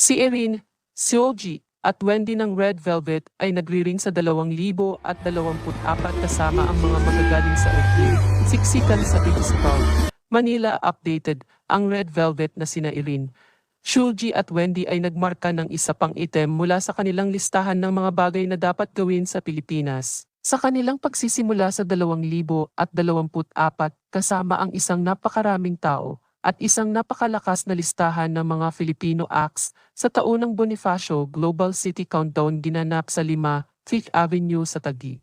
Si Erin, Seolgi, at Wendy ng Red Velvet ay nagriring sa 2,024 kasama ang mga magagaling sa OPM. Siksikan sa Pittsburgh. Manila updated ang Red Velvet na sina Erin. Shulgi at Wendy ay nagmarka ng isa pang item mula sa kanilang listahan ng mga bagay na dapat gawin sa Pilipinas. Sa kanilang pagsisimula sa 2024 kasama ang isang napakaraming tao at isang napakalakas na listahan ng mga Filipino acts sa taunang Bonifacio Global City Countdown ginanap sa 5 Fifth Avenue sa Taguig.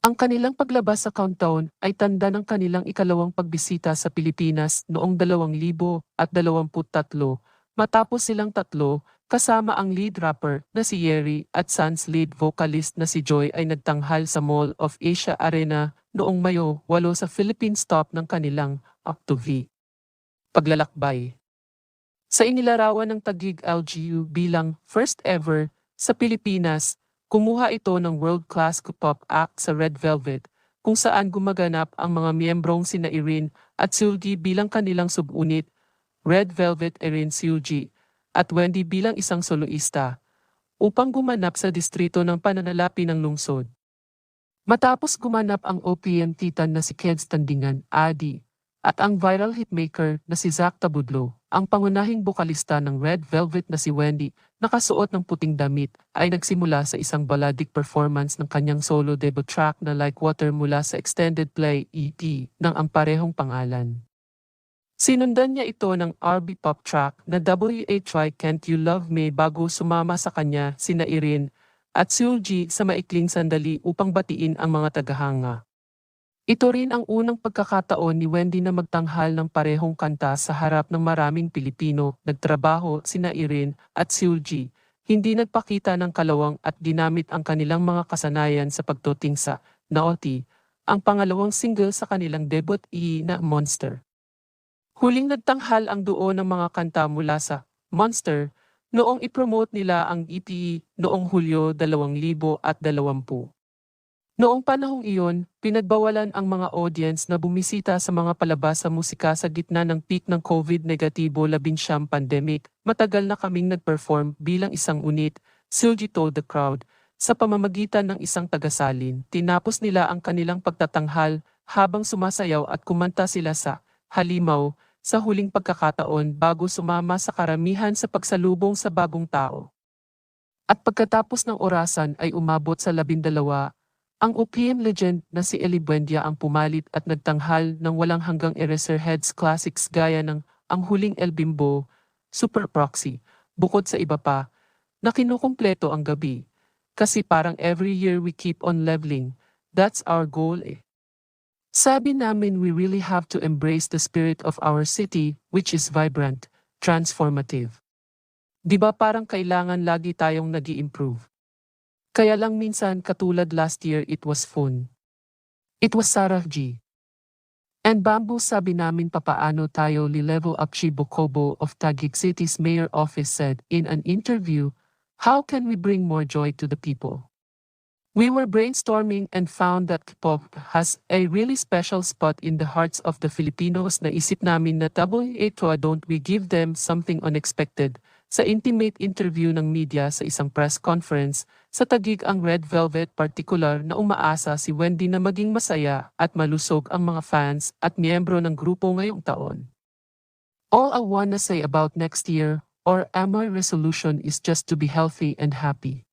Ang kanilang paglabas sa countdown ay tanda ng kanilang ikalawang pagbisita sa Pilipinas noong 2023 matapos silang tatlo kasama ang lead rapper na si Yeri at Sans lead vocalist na si Joy ay nagtanghal sa Mall of Asia Arena noong Mayo 8 sa Philippine stop ng kanilang Up to V. Paglalakbay Sa inilarawan ng Taguig LGU bilang first ever sa Pilipinas, kumuha ito ng world-class K-pop act sa Red Velvet kung saan gumaganap ang mga miyembrong sina Irene at Sulgi bilang kanilang subunit, Red Velvet Erin Sulgi at Wendy bilang isang soloista upang gumanap sa distrito ng pananalapi ng lungsod. Matapos gumanap ang OPM titan na si Keds Tandingan, Adi, at ang viral hitmaker na si Zach Tabudlo, ang pangunahing bokalista ng Red Velvet na si Wendy, nakasuot ng puting damit, ay nagsimula sa isang balladic performance ng kanyang solo debut track na Like Water mula sa extended play EP ng ang parehong pangalan. Sinundan niya ito ng RB pop track na WHY Can't You Love Me bago sumama sa kanya sina Irene at Seulgi sa maikling sandali upang batiin ang mga tagahanga. Ito rin ang unang pagkakataon ni Wendy na magtanghal ng parehong kanta sa harap ng maraming Pilipino, nagtrabaho sina Irene at Seulgi. Hindi nagpakita ng kalawang at ginamit ang kanilang mga kasanayan sa pagtuting sa Naoti, ang pangalawang single sa kanilang debut E na Monster. Huling nagtanghal ang duo ng mga kanta mula sa Monster noong ipromote nila ang EP noong Hulyo 2020. Noong panahong iyon, pinagbawalan ang mga audience na bumisita sa mga palabas sa musika sa gitna ng peak ng COVID-19 pandemic. Matagal na kaming nag-perform bilang isang unit, Silgi told the crowd. Sa pamamagitan ng isang tagasalin, tinapos nila ang kanilang pagtatanghal habang sumasayaw at kumanta sila sa Halimaw sa huling pagkakataon bago sumama sa karamihan sa pagsalubong sa bagong tao. At pagkatapos ng orasan ay umabot sa labindalawa ang OPM legend na si Eli Buendia ang pumalit at nagtanghal ng walang hanggang Eraserheads classics gaya ng Ang Huling El Bimbo, Super Proxy, bukod sa iba pa, na kinukumpleto ang gabi. Kasi parang every year we keep on leveling, that's our goal eh. Sabi namin we really have to embrace the spirit of our city which is vibrant, transformative. Di ba parang kailangan lagi tayong nag improve kaya lang minsan katulad last year it was fun. It was Sarah G. And Bamboo sabi namin papaano tayo li-level up Shibo Kobo of Taguig City's mayor office said in an interview, how can we bring more joy to the people? We were brainstorming and found that K-pop has a really special spot in the hearts of the Filipinos na isip namin na double ito don't we give them something unexpected, sa intimate interview ng media sa isang press conference, sa tagig ang Red Velvet particular na umaasa si Wendy na maging masaya at malusog ang mga fans at miyembro ng grupo ngayong taon. All I wanna say about next year, or my resolution is just to be healthy and happy.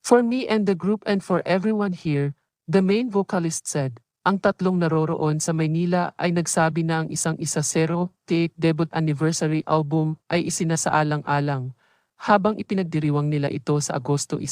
For me and the group and for everyone here, the main vocalist said, ang tatlong naroroon sa Maynila ay nagsabi na ang isang isa zero take debut anniversary album ay isinasaalang-alang habang ipinagdiriwang nila ito sa Agosto 1.